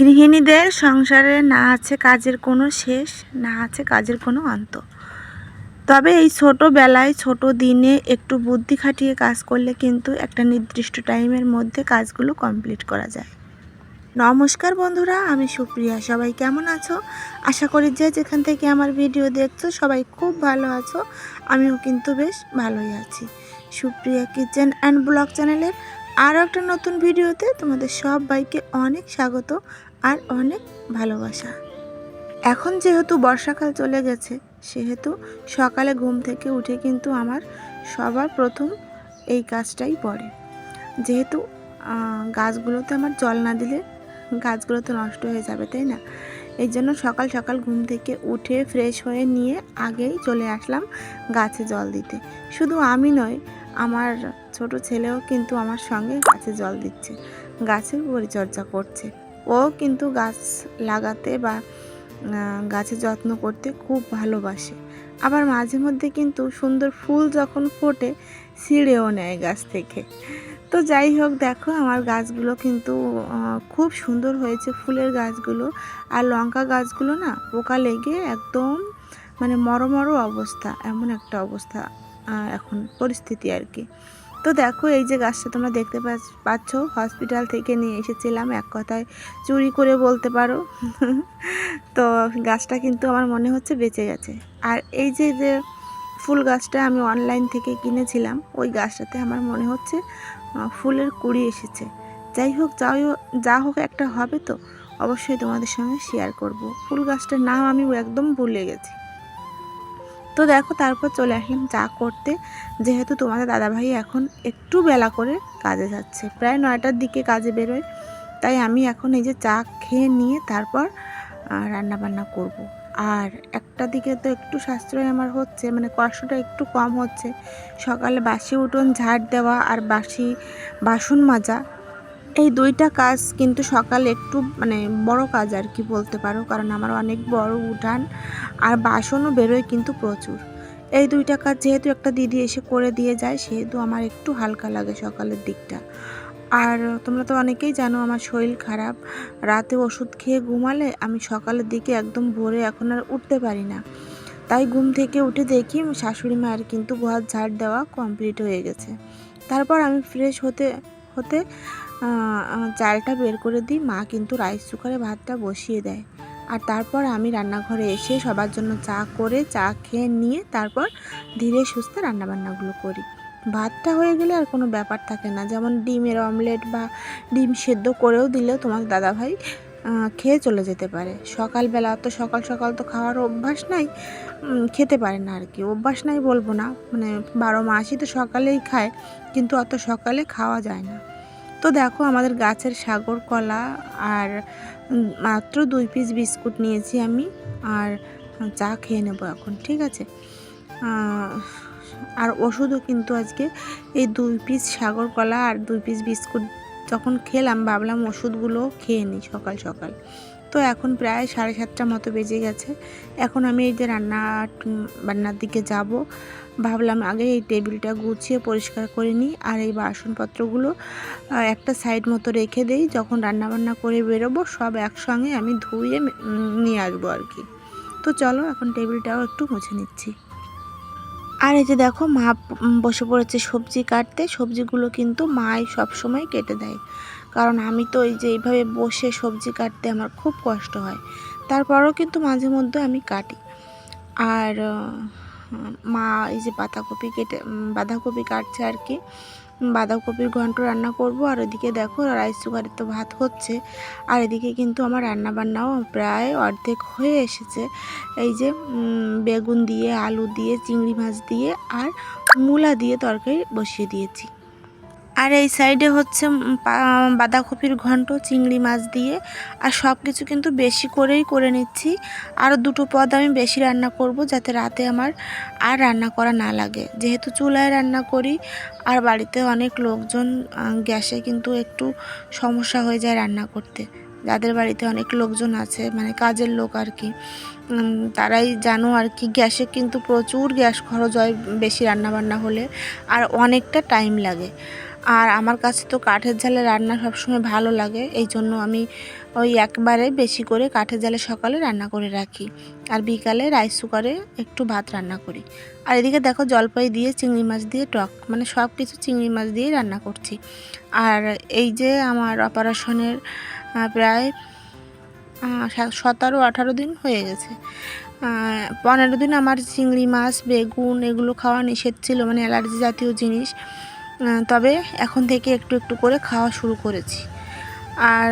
গৃহিণীদের সংসারে না আছে কাজের কোনো শেষ, না আছে কাজের কোনো অন্ত। তবে এই ছোটোবেলায়, ছোট দিনে একটু বুদ্ধি খাটিয়ে কাজ করলে কিন্তু একটা নির্দিষ্ট টাইমের মধ্যে কাজগুলো কমপ্লিট করা যায়। নমস্কার বন্ধুরা, আমি সুপ্রিয়া। সবাই কেমন আছো? আশা করি যে যেখান থেকে আমার ভিডিও দেখছ সবাই খুব ভালো আছো। আমিও কিন্তু বেশ ভালোই আছি। সুপ্রিয়া কিচেন অ্যান্ড ব্লগ চ্যানেলের আরও একটা নতুন ভিডিওতে তোমাদের সবাইকে অনেক স্বাগত। আর অনেক ভালোবাসা। এখন যেহেতু বর্ষাকাল চলে গেছে, সেহেতু সকালে ঘুম থেকে উঠে কিন্তু আমার সবার প্রথম এই কাজটাই পড়ে। যেহেতু গাছগুলোতে আমার জল না দিলে গাছগুলো তো নষ্ট হয়ে যাবে, তাই না? এই জন্য সকাল সকাল ঘুম থেকে উঠে ফ্রেশ হয়ে নিয়ে আগেই চলে আসলাম গাছে জল দিতে। শুধু আমি নয়, আমার ছোট ছেলেও কিন্তু আমার সঙ্গে গাছে জল দিচ্ছে, গাছের পরিচর্যা করছে। ও কিন্তু গাছ লাগাতে বা গাছের যত্ন করতে খুব ভালোবাসে। আবার মাঝে মধ্যে কিন্তু সুন্দর ফুল যখন ফোটে, ছিঁড়েও নেয় গাছ থেকে। তো যাই হোক, দেখো আমার গাছগুলো কিন্তু খুব সুন্দর হয়েছে ফুলের গাছগুলো। আর লঙ্কা গাছগুলো না পোকা লেগে একদম মানে মরো মরো অবস্থা, এমন একটা অবস্থা এখন পরিস্থিতি আর কি। তো দেখো, এই যে গাছটা তোমরা দেখতে পাচ- পাচ্ছ হসপিটাল থেকে নিয়ে এসেছিলাম। এক কথায় চুরি করে বলতে পারো। তো গাছটা কিন্তু আমার মনে হচ্ছে বেঁচে গেছে। আর এই যে যে ফুল গাছটা আমি অনলাইন থেকে কিনেছিলাম, ওই গাছটাতে আমার মনে হচ্ছে ফুলের কুড়ি এসেছে। যাই হোক, যাই যা হোক একটা হবে তো, অবশ্যই তোমাদের সঙ্গে শেয়ার করব। ফুল গাছটার নাম আমি একদম ভুলে গেছি। তো দেখো, তারপর চলে আসলাম চা করতে। যেহেতু তোমাদের দাদাভাই এখন একটু বেলা করে কাজে যাচ্ছে। প্রায় নয়টার দিকে কাজে বেরোয়। তাই আমি এখন এই যে চা খেয়ে নিয়ে তারপর রান্না বান্না করব। আর একটা দিকে তো একটু সাশ্রয় আমার হচ্ছে মানে কষ্টটা একটু কম হচ্ছে। সকালে বাসি উঠোন ঝাড় দেওয়া আর বাসি বাসন মাজা এই দুইটা কাজ কিন্তু সকালে একটু মানে বড় কাজ আর কি বলতে পারো, কারণ আমার অনেক বড় উঠান আর বাসনও বেরোয় কিন্তু প্রচুর। এই দুইটা কাজ যেহেতু একটা দিদি এসে করে দিয়ে যায়, সেহেতু আমার একটু হালকা লাগে সকালের দিকটা। আর তোমরা তো অনেকেই জানো আমার শরীর খারাপ, রাতে ওষুধ খেয়ে ঘুমালে আমি সকালের দিকে একদম ভোরে এখন আর উঠতে পারি না। তাই ঘুম থেকে উঠে দেখি শাশুড়ি মায়ের কিন্তু ঘর ঝাড় দেওয়া কমপ্লিট হয়ে গেছে। তারপর আমি ফ্রেশ হতে হতে চালটা বের করে দিই, মা কিন্তু রাইস কুকারে ভাতটা বসিয়ে দেয়। আর তারপর আমি রান্নাঘরে এসে সবার জন্য চা করে, চা খেয়ে নিয়ে তারপর ধীরে সুস্থে রান্নাবান্নাগুলো করি। ভাতটা হয়ে গেলে আর কোনো ব্যাপার থাকে না। যেমন ডিমের অমলেট বা ডিম সেদ্ধ করেও দিলেও তোমার দাদাভাই খেয়ে চলে যেতে পারে। সকালবেলা তো সকাল সকাল তো খাওয়ার অভ্যাস নাই খেতে পারে না আর কি অভ্যাস নাই বলব না। মানে বারো মাসই তো সকালেই খায়, কিন্তু অত সকালে খাওয়া যায় না। তো দেখো আমাদের গাছের সাগর, কলা আর মাত্র দুই পিস বিস্কুট নিয়েছি আমি আর চা খেয়ে নেব এখন, ঠিক আছে? আর ওষুধও কিন্তু আজকে এই দুই পিস সাগর, কলা আর দুই পিস বিস্কুট যখন খেলাম, ভাবলাম ওষুধগুলো খেয়ে নিই সকাল সকাল। তো এখন প্রায় সাড়ে সাতটা মতো বেজে গেছে। এখন আমি এই যে রান্না বান্নার দিকে যাব। ভাবলাম আগে এই টেবিলটা গুছিয়ে পরিষ্কার করে নিই আর এই বাসনপত্রগুলো একটা সাইড মতো রেখে দেই। যখন রান্না বান্না করে বেরোবো, সব একসঙ্গে আমি ধুয়ে নিয়ে আসব আর কি। তো চলো এখন টেবিলটাও একটু মুছে নিচ্ছি। আর এই যে দেখো, মা বসে পড়েছে সবজি কাটতে। সবজিগুলো কিন্তু মাই সবসময় কেটে দেয়। কারণ আমি তো এই যে এইভাবে বসে সবজি কাটতে আমার খুব কষ্ট হয়। তারপরেও কিন্তু মাঝে মধ্যে আমি কাটি। আর মা এই যে বাঁধাকপি কেটে বাঁধাকপি কাটছে আর কি। বাঁধাকপির ঘন্ট রান্না করব আর এদিকে দেখো রাইস কুকারে তো ভাত হচ্ছে। আর এদিকে কিন্তু আমার রান্না বান্নাও প্রায় অর্ধেক হয়ে এসেছে। এই যে বেগুন দিয়ে, আলু দিয়ে, চিংড়ি মাছ দিয়ে আর মূলা দিয়ে তরকারি বসিয়ে দিয়েছি। আর এই সাইডে হচ্ছে বাঁধাকপির ঘন্ট, চিংড়ি মাছ দিয়ে। আর সব কিছু কিন্তু বেশি করেই করে নিচ্ছি। আর দুটো পদ আমি বেশি রান্না করব যাতে রাতে আমার আর রান্না করা না লাগে। যেহেতু চুলায় রান্না করি, আর বাড়িতে অনেক লোকজন গ্যাসে কিন্তু একটু সমস্যা হয়ে যায় রান্না করতে। যাদের বাড়িতে অনেক লোকজন আছে মানে কাজের লোক আর কি তারাই জানো আর কি, গ্যাসে কিন্তু প্রচুর গ্যাস খরচ হয় বেশি রান্না বান্না হলে। আর অনেকটা টাইম লাগে। আর আমার কাছে তো কাঠের ঝালে রান্না সবসময় ভালো লাগে, এই জন্য আমি ওই একবারে বেশি করে কাঠের জালে সকালে রান্না করে রাখি। আর বিকালে রাইস কুকারে একটু ভাত রান্না করি। আর এদিকে দেখো জলপাই দিয়ে চিংড়ি মাছ দিয়ে টক মানে সব কিছু চিংড়ি মাছ দিয়েই রান্না করছি। আর এই যে আমার অপারেশনের প্রায় সতেরো আঠারো দিন হয়ে গেছে। পনেরো দিন আমার চিংড়ি মাছ, বেগুন এগুলো খাওয়া নিষেধ ছিল মানে অ্যালার্জি জাতীয় জিনিস। তবে এখন থেকে একটু একটু করে খাওয়া শুরু করেছি। আর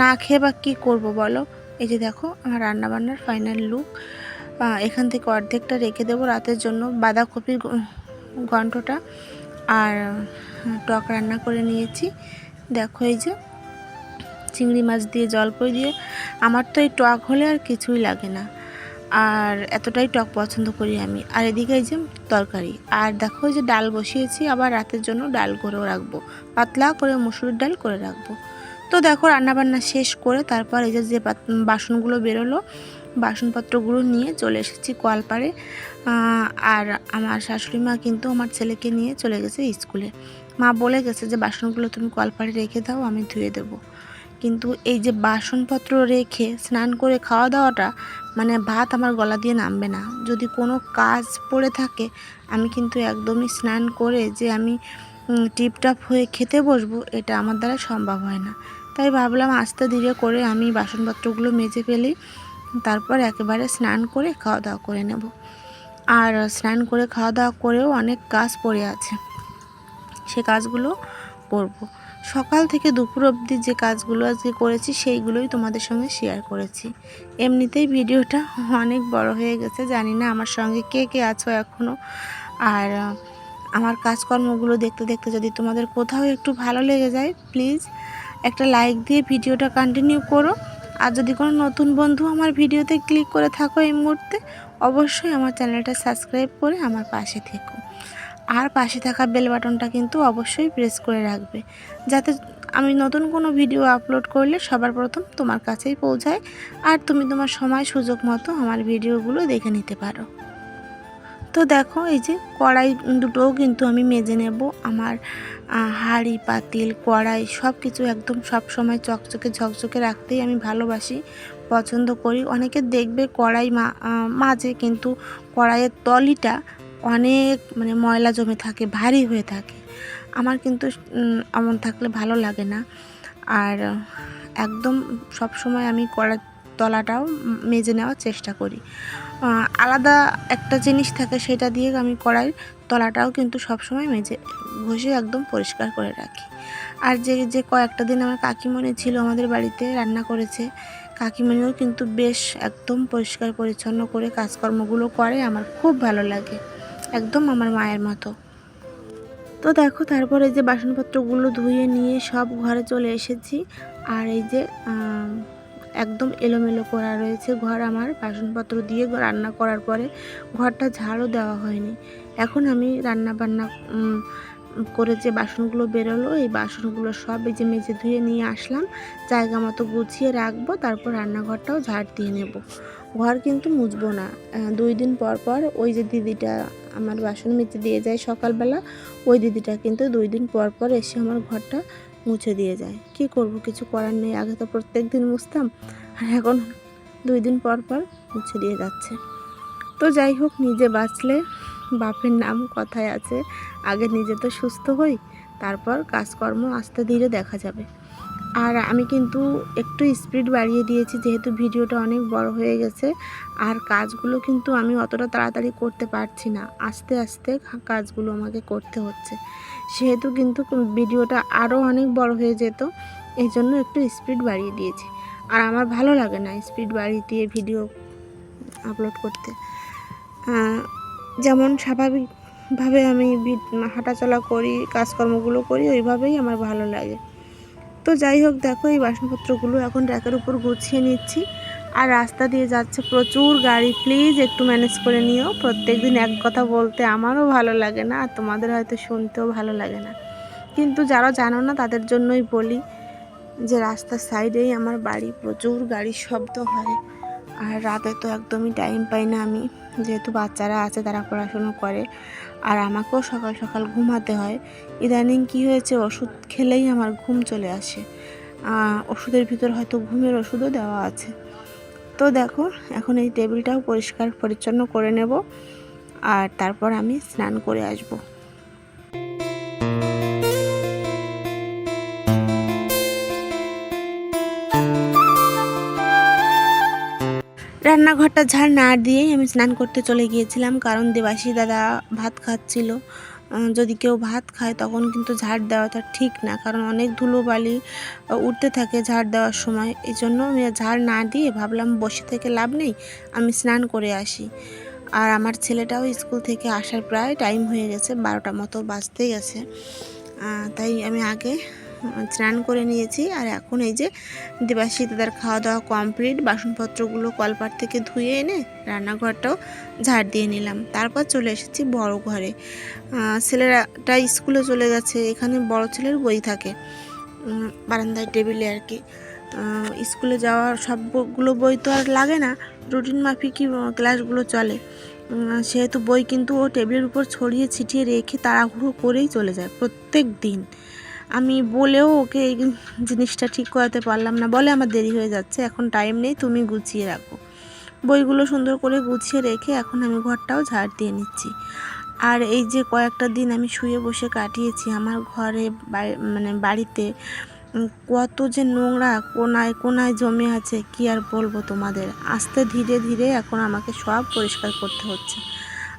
না খেয়ে বা কী করব বলো? এই যে দেখো, আমার রান্নাবান্নার ফাইনাল লুক এখান থেকে অর্ধেকটা রেখে দেবো রাতের জন্য। বাঁধাকপির ঘন্টটা আর টক রান্না করে নিয়েছি। দেখো এই যে, চিংড়ি মাছ দিয়ে জলপই দিয়ে। আমার তো এই টক হলে আর কিছুই লাগে না। আর এতটাই টক পছন্দ করি আমি। আর এদিকে যে তরকারি। আর দেখো যে ডাল বসিয়েছি আবার রাতের জন্য ডাল করেও রাখব। পাতলা করে মুসুরির ডাল করে রাখব। তো দেখো রান্নাবান্না শেষ করে তারপর এই যে যে বাসনগুলো বেরোলো বাসনপত্রগুলো নিয়ে চলে এসেছি কলপাড়ে আহ, আর আমার শাশুড়ি মা কিন্তু আমার ছেলেকে নিয়ে চলে গেছে স্কুলে। মা বলে গেছে যে বাসনগুলো তুমি কলপাড়ে রেখে দাও আমি ধুয়ে দেবো। কিন্তু এই যে বাসনপত্র রেখে স্নান করে খাওয়া দাওয়াটা মানে ভাত আমার গলা দিয়ে নামবে না। যদি কোনো কাজ পড়ে থাকে, আমি কিন্তু একদমই স্নান করে যে আমি টিপটাপ হয়ে খেতে বসবো, এটা আমার দ্বারা সম্ভব হয় না। তাই ভাবলাম আস্তে ধীরে করে আমি বাসনপত্রগুলো মেজে ফেলি, তারপর একেবারে স্নান করে খাওয়া দাওয়া করে নেব। আর স্নান করে খাওয়া দাওয়া করেও অনেক কাজ পড়ে আছে। সে কাজগুলো করব। সকাল থেকে দুপুর অবধি যে কাজগুলো আজকে করেছি, সেইগুলোই তোমাদের সঙ্গে শেয়ার করেছি। এমনিতেই ভিডিওটা অনেক বড় হয়ে গেছে, জানি না আমার সঙ্গে কে কে আছো এখনও আর আমার কাজকর্মগুলো দেখতে দেখতে যদি তোমাদের কোথাও একটু ভালো লেগে যায় প্লিজ একটা লাইক দিয়ে ভিডিওটা কন্টিনিউ করো। আর যদি কোনো নতুন বন্ধু আমার ভিডিওতে ক্লিক করে থাকো এই মুহূর্তে, অবশ্যই আমার চ্যানেলটা সাবস্ক্রাইব করে আমার পাশে থেকো। আর পাশে থাকা বেল বাটনটা কিন্তু অবশ্যই প্রেস করে রাখবে। যাতে আমি নতুন কোনো ভিডিও আপলোড করলে সবার প্রথম তোমার কাছেই পৌঁছায় আর তুমি তোমার সময় সুযোগ মতো আমার ভিডিওগুলো দেখে নিতে পারো। তো দেখো এই যে কড়াই দুটোও কিন্তু আমি মেজে নেব। আমার হাঁড়ি পাতিল কড়াই সব কিছু একদম সব সময় চকচকে ঝকঝকে রাখতেই আমি ভালোবাসি পছন্দ করি। অনেকে দেখবে কড়াই মা আহ, মাঝে কিন্তু কড়াইয়ের তলিটা অনেক মানে ময়লা জমে থাকে, ভারী হয়ে থাকে। আমার কিন্তু এমন থাকলে ভালো লাগে না। আর একদম সব সময় আমি কড়ার তলাটাও মেজে নেওয়ার চেষ্টা করি। আলাদা একটা জিনিস থাকে সেটা দিয়ে আমি কড়াই তলাটাও কিন্তু সব সময় মেজে, ঘষে একদম পরিষ্কার করে রাখি। আর যে যে কয়েকটা দিন আমার কাকিমণি ছিল আমাদের বাড়িতে রান্না করেছে, কাকিমণিও কিন্তু বেশ একদম পরিষ্কার পরিচ্ছন্ন করে কাজকর্মগুলো করে, আমার খুব ভালো লাগে। একদম আমার মায়ের মতো। তো দেখো, তারপরে যে বাসনপত্রগুলো ধুয়ে নিয়ে সব ঘরে চলে এসেছি। আর এই যে একদম এলোমেলো করা রয়েছে ঘর আমার। বাসনপত্র দিয়ে রান্না করার পরে ঘরটা ঝাড়ও দেওয়া হয়নি। এখন আমি রান্না বান্না করে যে বাসনগুলো বেরোলো, এই বাসনগুলো সব এই যে মেজে ধুয়ে নিয়ে আসলাম। জায়গা মতো গুছিয়ে রাখব, তারপর রান্নাঘরটাও ঝাড় দিয়ে নেব। ঘর কিন্তু মুছবো না। দুই দিন পর পর ওই যে দিদিটা আমার বাসন মেজে দিয়ে যায় সকালবেলা, ওই দিদিটা কিন্তু দুই দিন পর পর এসে আমার ঘরটা মুছে দিয়ে যায়। কি করব, কিছু করার নেই। আগে তো প্রত্যেক দিন মুছতাম, আর এখন দুই দিন পর পর মুছে দিয়ে যাচ্ছে। তো যাই হোক, নিজে বাঁচলে বাপের নাম কথায় আছে, আগে নিজে তো সুস্থ হই, তারপর কাজকর্ম আস্তে ধীরে দেখা যাবে। আর আমি কিন্তু একটু স্পিড বাড়িয়ে দিয়েছি, যেহেতু ভিডিওটা অনেক বড় হয়ে গেছে। আর কাজগুলো কিন্তু আমি অতটা তাড়াতাড়ি করতে পারছি না। আস্তে আস্তে কাজগুলো আমাকে করতে হচ্ছে। সেহেতু কিন্তু ভিডিওটা আরও অনেক বড় হয়ে যেত এই জন্য একটু স্পিড বাড়িয়ে দিয়েছি। আর আমার ভালো লাগে না স্পিড বাড়িয়ে দিয়ে ভিডিও আপলোড করতে। যেমন স্বাভাবিকভাবে আমি হাঁটাচলা করি, কাজকর্মগুলো করি, ওইভাবেই আমার ভালো লাগে। তো যাই হোক, দেখো এই বাসনপত্রগুলো এখন র্যাকের উপর গুছিয়ে নিচ্ছি। আর রাস্তা দিয়ে যাচ্ছে প্রচুর গাড়ি। প্লিজ একটু ম্যানেজ করে নিও। প্রত্যেক দিন এক কথা বলতে আমারও ভালো লাগে না, আর তোমাদের হয়তো শুনতেও ভালো লাগে না। কিন্তু যারা জানো না, তাদের জন্যই বলি যে রাস্তার সাইডেই আমার বাড়ি প্রচুর গাড়ির শব্দ হয়। আর রাতে তো একদমই টাইম পাই না আমি। যেহেতু বাচ্চারা আছে, তারা পড়াশুনো করে। আর আমাকেও সকাল সকাল ঘুমাতে হয়। ইদানিং কি হয়েছে? ওষুধ খেলেই আমার ঘুম চলে আসে। ওষুধের ভিতর হয়তো ঘুমের ওষুধও দেওয়া আছে। তো দেখো, এখন এই টেবিলটাও পরিষ্কার পরিচ্ছন্ন করে নেব। আর তারপর আমি স্নান করে আসব। রান্নাঘরটা ঝাড় না দিয়েই আমি স্নান করতে চলে গিয়েছিলাম, কারণ দেবাশী দাদা ভাত খাচ্ছিল। যদি কেউ ভাত খায় তখন কিন্তু ঝাড় দেওয়াটা ঠিক না, কারণ অনেক ধুলো বালি উঠতে থাকে ঝাড় দেওয়ার সময়। এই জন্য আমি ঝাড় না দিয়ে ভাবলাম বসে থেকে লাভ নেই, আমি স্নান করে আসি। আর আমার ছেলেটাও স্কুল থেকে আসার প্রায় টাইম হয়ে গেছে, বারোটা মতো বাজতে গেছে। তাই আমি আগে স্নান করে নিয়েছি আর এখন এই যে দেবাশী তাদের খাওয়া দাওয়া কমপ্লিট বাসনপত্রগুলো কলপাট থেকে ধুয়ে এনে রান্নাঘরটাও ঝাড় দিয়ে নিলাম। তারপর চলে এসেছি বড় ঘরে। ছেলেরাটা স্কুলে চলে গেছে, এখানে বড় ছেলের বই থাকে বারান্দায় টেবিলে আর কি। স্কুলে যাওয়ার সবগুলো বই তো আর লাগে না, রুটিন মাফিকই ক্লাসগুলো চলে। সেহেতু বই কিন্তু ও টেবিলের উপর ছড়িয়ে ছিটিয়ে রেখে তাড়াহুড়ো করেই চলে যায় প্রত্যেক দিন। আমি বলেও ওকে এই জিনিসটা ঠিক করাতে পারলাম না। বলে আমার দেরি হয়ে যাচ্ছে, এখন টাইম নেই, তুমি গুছিয়ে রাখো। বইগুলো সুন্দর করে গুছিয়ে রেখে এখন আমি ঘরটাও ঝাড় দিয়ে নিচ্ছি। আর এই যে কয়েকটা দিন আমি শুয়ে বসে কাটিয়েছি, আমার ঘরে মানে বাড়িতে কত যে নোংরা কোনায় কোনায় জমে আছে, কি আর বলব তোমাদের? আস্তে ধীরে ধীরে এখন আমাকে সব পরিষ্কার করতে হচ্ছে।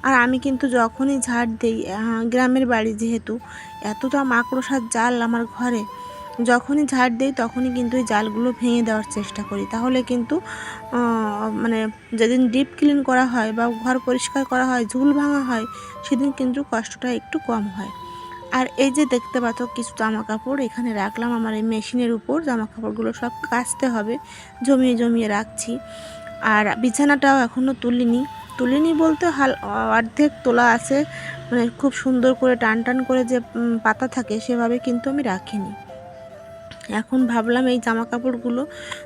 আর আমি কিন্তু যখনই ঝাড় দিই গ্রামের বাড়ি যেহেতু, এতটা মাকড়সার জাল আমার ঘরে, যখনই ঝাড় দিই তখনই কিন্তু ওই জালগুলো ভেঙে দেওয়ার চেষ্টা করি। তাহলে কিন্তু মানে যেদিন ডিপ ক্লিন করা হয় বা ঘর পরিষ্কার করা হয়, ঝুল ভাঙা হয়, সেদিন কিন্তু কষ্টটা একটু কম হয়। আর এই যে দেখতে পাচ্ছ, কিছু জামা কাপড় এখানে রাখলাম আমার এই মেশিনের উপর জামা কাপড়গুলো সব কাচতে হবে, জমিয়ে জমিয়ে রাখছি। আর বিছানাটাও এখনও তুলিনি। তুলিনি বলতে হাল, অর্ধেক তোলা আছে। মানে খুব সুন্দর করে টান টান করে যে পাতা থাকে সেভাবে কিন্তু আমি রাখিনি। এখন ভাবলাম এই জামা কাপড়গুলো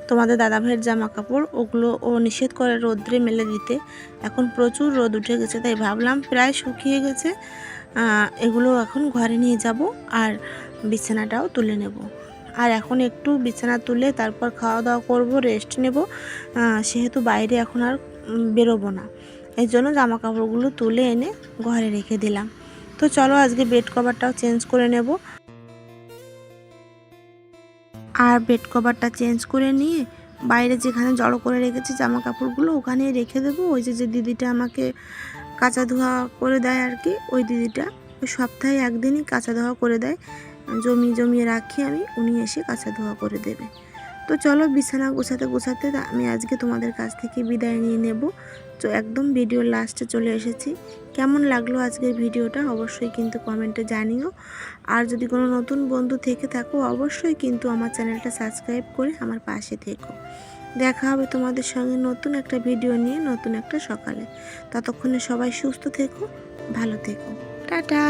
তোমাদের দাদা ভাইয়ের জামা কাপড় ওগুলো ও নিষেধ করে রোদ্রে মেলে দিতে। এখন প্রচুর রোদ উঠে গেছে, তাই ভাবলাম প্রায় শুকিয়ে গেছে। এগুলো এখন ঘরে নিয়ে যাব আর বিছানাটাও তুলে নেব। আর এখন একটু বিছানা তুলে তারপর খাওয়া দাওয়া করব রেস্ট নেব। সেহেতু বাইরে এখন আর বেরোবো না। এই জন্য জামা কাপড়গুলো তুলে এনে ঘরে রেখে দিলাম। তো চলো আজকে বেড কভারটাও চেঞ্জ করে নেব। আর বেড কভারটা চেঞ্জ করে নিয়ে বাইরে যেখানে জড়ো করে রেখেছি জামা কাপড়গুলো ওখানেই রেখে দেবো। ওই যে যে দিদিটা আমাকে কাঁচা ধোয়া করে দেয় আর কি, ওই দিদিটা ওই সপ্তাহে একদিনই কাঁচা ধোয়া করে দেয়। জমি জমিয়ে রাখি আমি, উনি এসে কাঁচা ধোয়া করে দেবে। তো চলো বিছানা গোছাতে গোছাতে আমি আজকে তোমাদের কাছ থেকে বিদায় নিয়ে নেব। তো একদম ভিডিওর লাস্টে চলে এসেছি। কেমন লাগল আজকের ভিডিওটা অবশ্যই কিন্তু কমেন্টে জানিও। আর যদি কোনো নতুন বন্ধু থেকে থাকো, অবশ্যই কিন্তু আমার চ্যানেলটা সাবস্ক্রাইব করে আমার পাশে থেকো। দেখা হবে তোমাদের সঙ্গে নতুন একটা ভিডিও নিয়ে, নতুন একটা সকালে। ততক্ষণে সবাই সুস্থ থেকো, ভালো থেকো। টাটা!